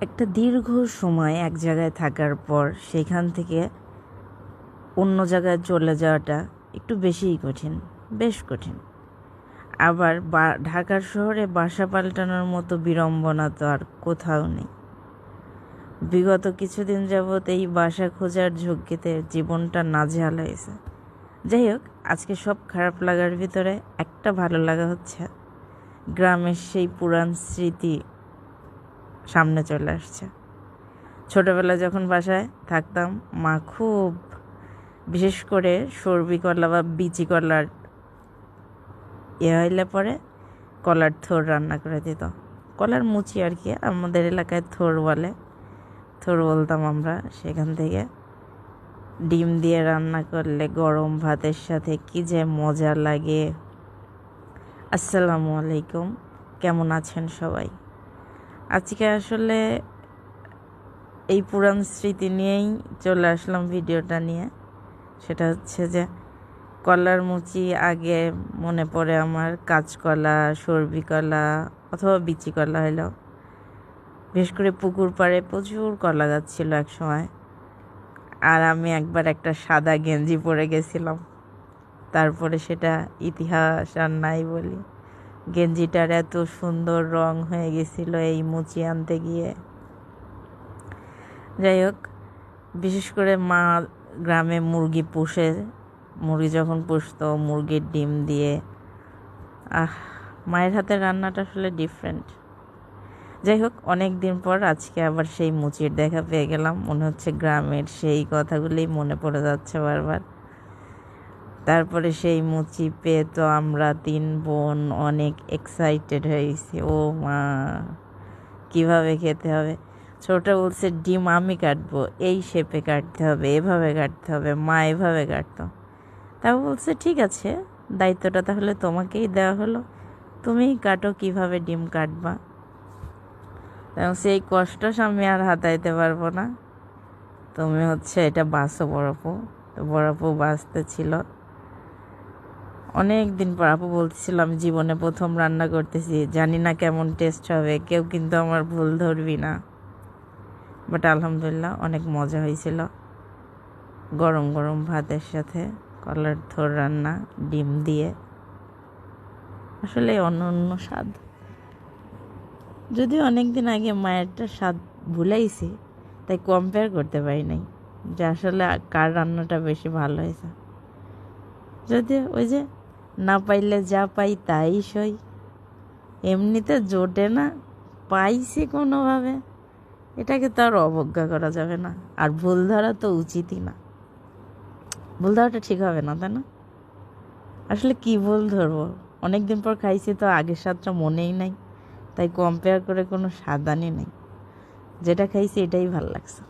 একটা দীর্ঘ সময় এক জায়গায় থাকার পর সেখান থেকে অন্য জায়গায় চলে যাওয়াটা একটু বেশিই কঠিন, বেশ কঠিন। আবার বা, ঢাকার শহরে বাসা পাল্টানোর মতো বিড়ম্বনা তো আর কোথাও নেই। বিগত কিছুদিন যাবৎ এই বাসা খোঁজার ঝুঁকিতে জীবনটা নাজেহাল হয়েছে। যাই হোক, আজকে সব খারাপ লাগার ভিতরে একটা ভালো লাগা হচ্ছে। গ্রামের সেই পুরান স্মৃতি সামনে চলে আসছে। ছোটোবেলায় যখন বাসায় থাকতাম, মা খুব বিশেষ করে সর্বি কলা বা বিচি কলার ইয়ে হইলে পরে কলার থোর রান্না করে দিত। কলার মুচি আর কি, আমাদের এলাকায় থোর বলে। থোর বলতাম আমরা সেখান থেকে। ডিম দিয়ে রান্না করলে গরম ভাতের সাথে কি যে মজা লাগে। আসসালামু আলাইকুম, কেমন আছেন সবাই? আজকে আসলে এই পুরান স্মৃতি নিয়েই চলে আসলাম ভিডিওটা নিয়ে। সেটা হচ্ছে যে কলার মুচি আগে মনে পড়ে আমার, কাঁচকলা সর্বি কলা অথবা বিচি কলা হলো বিশেষ করে পুকুর পাড়ে প্রচুর কলা গাছ ছিল এক সময়। আর আমি একবার একটা সাদা গেঞ্জি পরে গেছিলাম। তারপরে সেটা ইতিহাস আর নাই বলি। গেঞ্জিটার এত সুন্দর রং হয়ে গেছিল এই মুচি আনতে গিয়ে। যাই হোক, বিশেষ করে মা গ্রামে মুরগি পুষে, মুরগি যখন পুষতো, মুরগির ডিম দিয়ে। আহ, মায়ের হাতের রান্নাটা আসলে ডিফারেন্ট যাই হোক, অনেক দিন পর আজকে আবার সেই মুচির দেখা পেয়ে গেলাম। মনে হচ্ছে গ্রামের সেই কথাগুলোই মনে পড়ে যাচ্ছে বারবার। তারপরে সেই মুচি পেয়ে তো আমরা তিন বোন অনেক এক্সাইটেড হয়েছি ও মা, কীভাবে খেতে হবে? ছোটটা বলছে, ডিম আমি কাটবো, এই শেপে কাটতে হবে, এভাবে কাটতে হবে, মা এভাবে কাটতো। তারপর বলছে, ঠিক আছে, দায়িত্বটা তাহলে তোমাকেই দেওয়া হলো। তুমিই কাটো, কীভাবে ডিম কাটবা? এবং সেই কষ্ট আমি আর হাতাইতে পারব না। তুমি হচ্ছে এটা বাসো বড়পু তো বড়পু বাঁচতে ছিল। অনেক দিন পর আপু বলতেছিল, আমি জীবনে প্রথম রান্না করতেছি, জানি না কেমন টেস্ট হবে, কেউ কিন্তু আমার ভুল ধরবি না। বাট আলহামদুলিল্লাহ অনেক মজা হয়েছিল। গরম গরম ভাতের সাথে কলার থোর রান্না, ডিম দিয়ে। আসলে অন্য অন্য স্বাদ। যদিও অনেক দিন আগে মায়েরটা স্বাদ ভুলাইছি, তাই কম্পেয়ার করতে পারি নাই যে আসলে কার রান্নাটা বেশি ভালো হয়েছে। যদিও ওই যে না পাইলে যা পাই তাই সই। এমনিতে জোটে না, পাইছি কোনোভাবে। এটাকে তো আর অবজ্ঞা করা যাবে না, আর ভুল ধরা তো উচিতই না। ভুল ধরাটা ঠিক হবে না, তাই না? আসলে কি ভুল ধরবো? অনেক দিন পর খাইছি তো আগের স্বাদটা মনেই নাই, তাই কম্পেয়ার করে কোনো স্বাদানি নেই। যেটা খাইছি এটাই ভালো লাগছে।